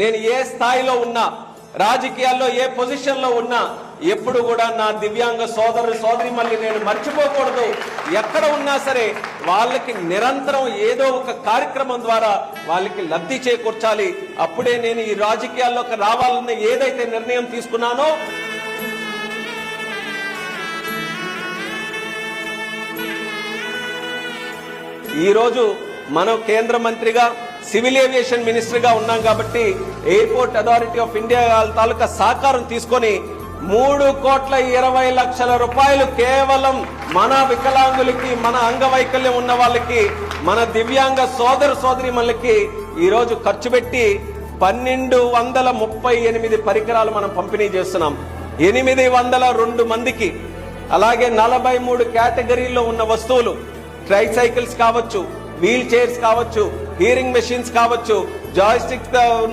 నేను ఏ స్థాయిలో ఉన్నా రాజకీయాల్లో ఏ పొజిషన్లో ఉన్నా ఎప్పుడు కూడా నా దివ్యాంగ సోదరు సోదరి మళ్ళీ నేను మర్చిపోకూడదు. ఎక్కడ ఉన్నా సరే వాళ్ళకి నిరంతరం ఏదో ఒక కార్యక్రమం ద్వారా వాళ్ళకి లబ్ధి చేకూర్చాలి. అప్పుడే నేను ఈ రాజకీయాల్లోకి రావాలన్న ఏదైతే నిర్ణయం తీసుకున్నానో ఈరోజు మనం కేంద్ర మంత్రిగా సివిల్ ఏవియేషన్ మినిస్టర్గా ఉన్నాం కాబట్టి ఎయిర్పోర్ట్ అథారిటీ ఆఫ్ ఇండియా తాలూకా సహకారం తీసుకొని మూడు కోట్ల ఇరవై లక్షల రూపాయలు కేవలం మన వికలాంగులకి మన అంగవైకల్యం ఉన్న వాళ్ళకి మన దివ్యాంగ సోదర సోదరి మనకి ఈరోజు ఖర్చు పెట్టి పన్నెండు వందల ముప్పై ఎనిమిది పరికరాలు మనం పంపిణీ చేస్తున్నాం. ఎనిమిది వందల రెండు మందికి. అలాగే నలభై మూడు కేటగిరీల్లో ఉన్న వస్తువులు ట్రైసైకిల్స్ కావచ్చు వీల్ చైర్స్ కావచ్చు హీరింగ్ మెషిన్స్ కావచ్చు జాయిస్టిక్ ఉన్న